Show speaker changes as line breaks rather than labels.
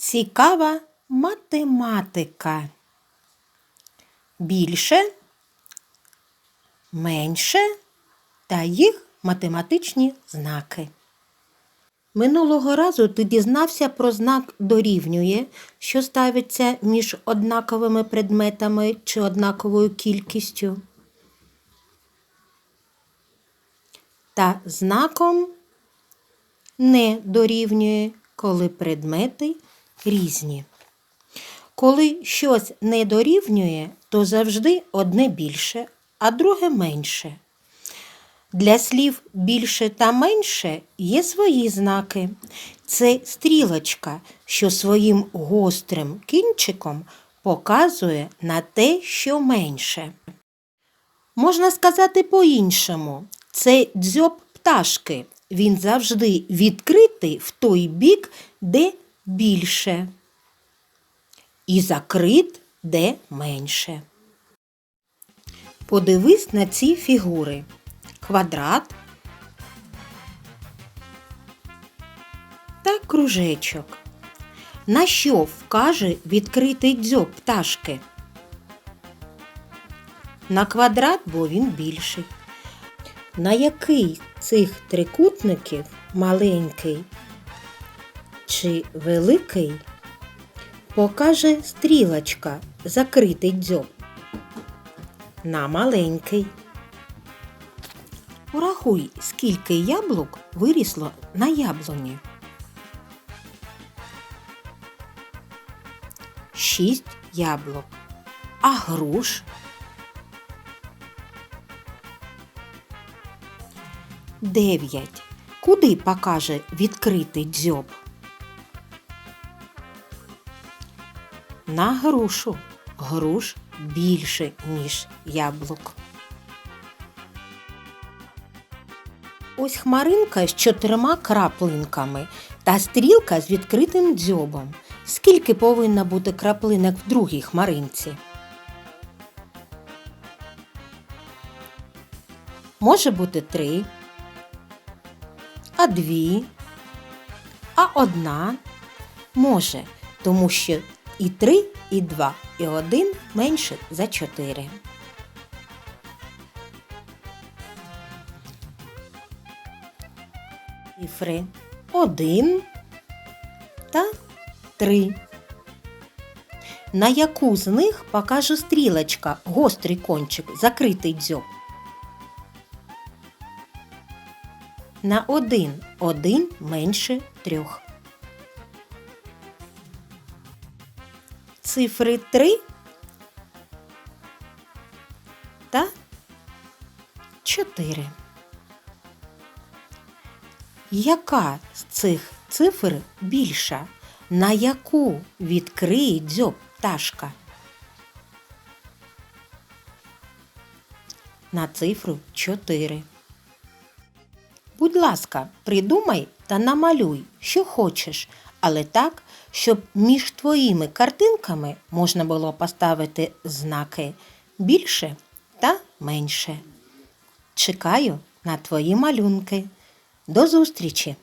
Цікава математика. Більше, менше та їх математичні знаки. Минулого разу ти дізнався про знак дорівнює, що ставиться між однаковими предметами чи однаковою кількістю. Та знаком не дорівнює, коли предмети різні. Коли щось не дорівнює, то завжди одне більше, а друге менше. Для слів більше та менше є свої знаки. Це стрілочка, що своїм гострим кінчиком показує на те, що менше. Можна сказати по-іншому, це дзьоб пташки. Він завжди відкритий в той бік, де більше, і закрит, де менше. Подивись на ці фігури. Квадрат та кружечок. На що вкаже відкритий дзьоб пташки? На квадрат, бо він більший. На який цих трикутників маленький чи великий покаже стрілочка закритий дзьоб? На маленький. Порахуй, скільки яблук вирісло на яблуні. Шість яблук. А груш? Дев'ять. Куди покаже відкритий дзьоб? На грушу. Груш більше, ніж яблук. Ось хмаринка з чотирма краплинками та стрілка з відкритим дзьобом. Скільки повинно бути краплинок в другій хмаринці? Може бути три, а дві, а одна може, тому що і три, і два, і один менше за чотири. Цифри 1 та 3. На яку з них покаже стрілочка гострий кончик, закритий дзьоб? На 1 1 менше 3. Цифри 3 та 4. Яка з цих цифр більша? На яку відкриє дзьоб пташка? На цифру 4. Будь ласка, придумай та намалюй, що хочеш, але так, щоб між твоїми картинками можна було поставити знаки більше та менше. Чекаю на твої малюнки. До зустрічі!